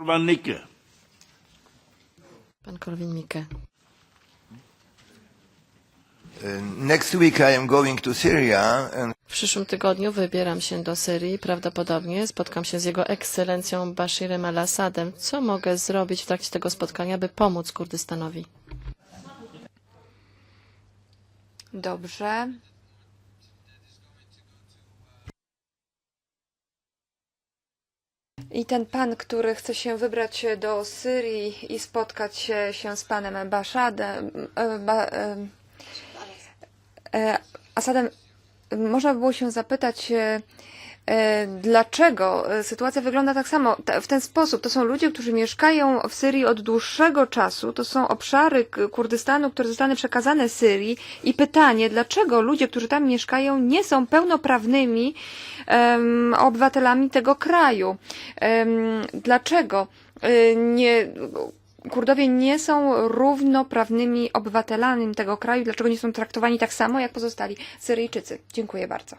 Van Nicke. Pan Korwin-Mikke. Uh, next week I am going to Syria and W przyszłym tygodniu wybieram się do Syrii. Prawdopodobnie spotkam się z jego ekscelencją Bashirem al-Assadem. Co mogę zrobić w trakcie tego spotkania, by pomóc Kurdystanowi? Dobrze. I ten pan, który chce się wybrać do Syrii i spotkać się, z panem Bashadem, e, ba, e, e, Asadem, można by było się zapytać, dlaczego e, sytuacja wygląda tak samo, w ten sposób. To są ludzie, którzy mieszkają w Syrii od dłuższego czasu. To są obszary Kurdystanu, które zostały przekazane Syrii. I pytanie, dlaczego ludzie, którzy tam mieszkają, nie są pełnoprawnymi em, obywatelami tego kraju? Em, dlaczego e, nie, Kurdowie nie są równoprawnymi obywatelami tego kraju? Dlaczego nie są traktowani tak samo jak pozostali Syryjczycy? Dziękuję bardzo.